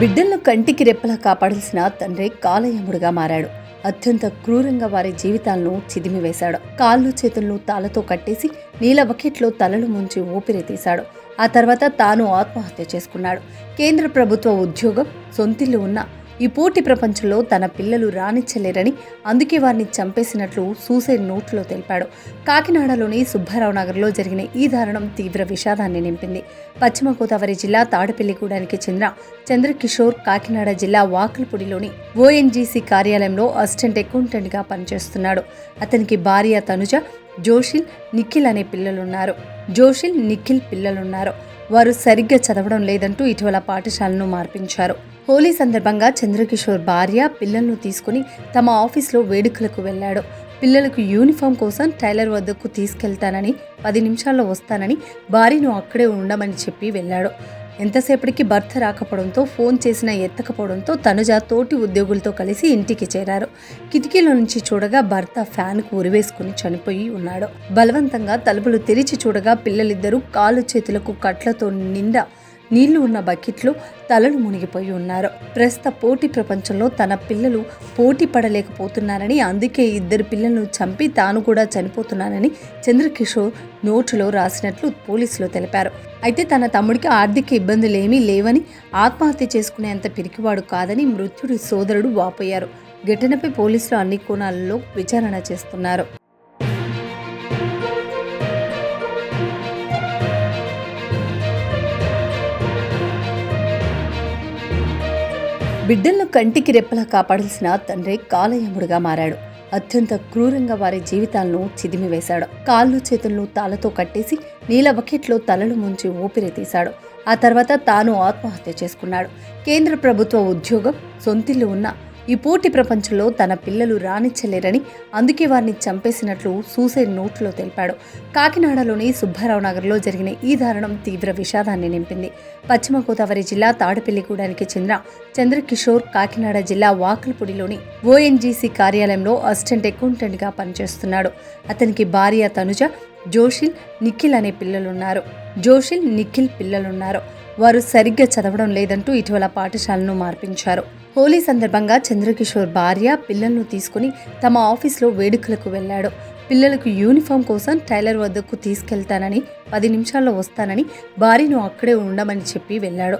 బిడ్డలను కంటికి రెప్పలా కాపాడాల్సిన తండ్రి కాలయముడుగా మారాడు. అత్యంత క్రూరంగా వారి జీవితాలను చిదిమివేశాడు. కాళ్ళు చేతులను తాళతో కట్టేసి నీల బకెట్లో తలలు ముంచి ఊపిరి తీశాడు. ఆ తర్వాత తాను ఆత్మహత్య చేసుకున్నాడు. కేంద్ర ప్రభుత్వ ఉద్యోగం సొంతిల్లు ఉన్న ఈ పోటీ ప్రపంచంలో తన పిల్లలు రాణించలేరని అందుకే వారిని చంపేసినట్లు సూసైడ్ నోట్లో తెలిపాడు. కాకినాడలోని సుబ్బారావు నగర్లో జరిగిన ఈ దారుణం తీవ్ర విషాదాన్ని నింపింది. పశ్చిమ గోదావరి జిల్లా తాడపల్లిగూడానికి చెందిన చంద్రకిషోర్ కాకినాడ జిల్లా వాకలపూడిలోని ఓఎన్జీసీ కార్యాలయంలో అసిస్టెంట్ అకౌంటెంట్గా పనిచేస్తున్నాడు. అతనికి భార్య తనుజ జోషిల్ నిఖిల్ అనే పిల్లలున్నారు. జోషిల్ నిఖిల్ పిల్లలున్నారు. వారు సరిగ్గా చదవడం లేదంటూ ఇటీవల పాఠశాలను మార్పించారు. హోలీ సందర్భంగా చంద్రకిషోర్ భార్య పిల్లలను తీసుకుని తమ ఆఫీస్లో వేడుకలకు వెళ్ళాడు. పిల్లలకు యూనిఫామ్ కోసం టైలర్ వద్దకు తీసుకెళ్తానని పది నిమిషాల్లో వస్తానని భార్యను అక్కడే ఉండమని చెప్పి వెళ్ళాడు. ఎంతసేపటికి భర్త రాకపోవడంతో ఫోన్ చేసినా ఎత్తకపోవడంతో తనుజ తోటి ఉద్యోగులతో కలిసి ఇంటికి చేరారు. కిటికీలో నుంచి చూడగా భర్త ఫ్యాన్కు ఉరివేసుకుని చనిపోయి ఉన్నాడు. బలవంతంగా తలుపులు తెరిచి చూడగా పిల్లలిద్దరూ కాలు చేతులకు కట్లతో నిండా నీళ్ళు ఉన్న బకెట్లో తలలు మునిగిపోయి ఉన్నారు. ప్రస్తుత పోటీ ప్రపంచంలో తన పిల్లలు పోటీ పడలేకపోతున్నారని అందుకే ఇద్దరు పిల్లలను చంపి తాను కూడా చనిపోతున్నానని చంద్రకిషోర్ నోటులో రాసినట్లు పోలీసులు తెలిపారు. అయితే తన తమ్ముడికి ఆర్థిక ఇబ్బందులు ఏమీ లేవని ఆత్మహత్య చేసుకునేంత పిరికివాడు కాదని మృత్యుడి సోదరుడు వాపోయారు. ఘటనపై పోలీసులు అన్ని కోణాలలో విచారణ చేస్తున్నారు. బిడ్డలను కంటికి రెప్పలా కాపాడాల్సిన తండ్రి కాలయముడుగా మారాడు. అత్యంత క్రూరంగా వారి జీవితాలను చిదిమివేశాడు. కాళ్ళు చేతులను తాళతో కట్టేసి నీల బకెట్లో తలలు ముంచి ఊపిరి తీశాడు. ఆ తర్వాత తాను ఆత్మహత్య చేసుకున్నాడు. కేంద్ర ప్రభుత్వ ఉద్యోగం సొంతిల్లు ఉన్న ఈ పోటీ ప్రపంచంలో తన పిల్లలు రాణించలేరని అందుకే వారిని చంపేసినట్లు సూసైడ్ నోట్లో తెలిపాడు. కాకినాడలోని సుబ్బారావు నగర్లో జరిగిన ఈ దారుణం తీవ్ర విషాదాన్ని నింపింది. పశ్చిమ గోదావరి జిల్లా తాడపల్లిగూడానికి చెందిన చంద్రకిషోర్ కాకినాడ జిల్లా వాకల్పూడిలోని ఓఎన్జీసీ కార్యాలయంలో అసిస్టెంట్ అకౌంటెంట్గా పనిచేస్తున్నాడు. అతనికి భార్య తనుజ జోషిల్ నిఖిల్ అనే పిల్లలున్నారు. జోషిల్ నిఖిల్ పిల్లలున్నారు. వారు సరిగ్గా చదవడం లేదంటూ ఇటీవల పాఠశాలను మార్పించారు. హోలీ సందర్భంగా చంద్రకిషోర్ భార్య పిల్లలను తీసుకుని తమ ఆఫీస్లో వేడుకలకు వెళ్ళాడు. పిల్లలకు యూనిఫామ్ కోసం టైలర్ వద్దకు తీసుకెళ్తానని పది నిమిషాల్లో వస్తానని భార్యను అక్కడే ఉండమని చెప్పి వెళ్ళాడు.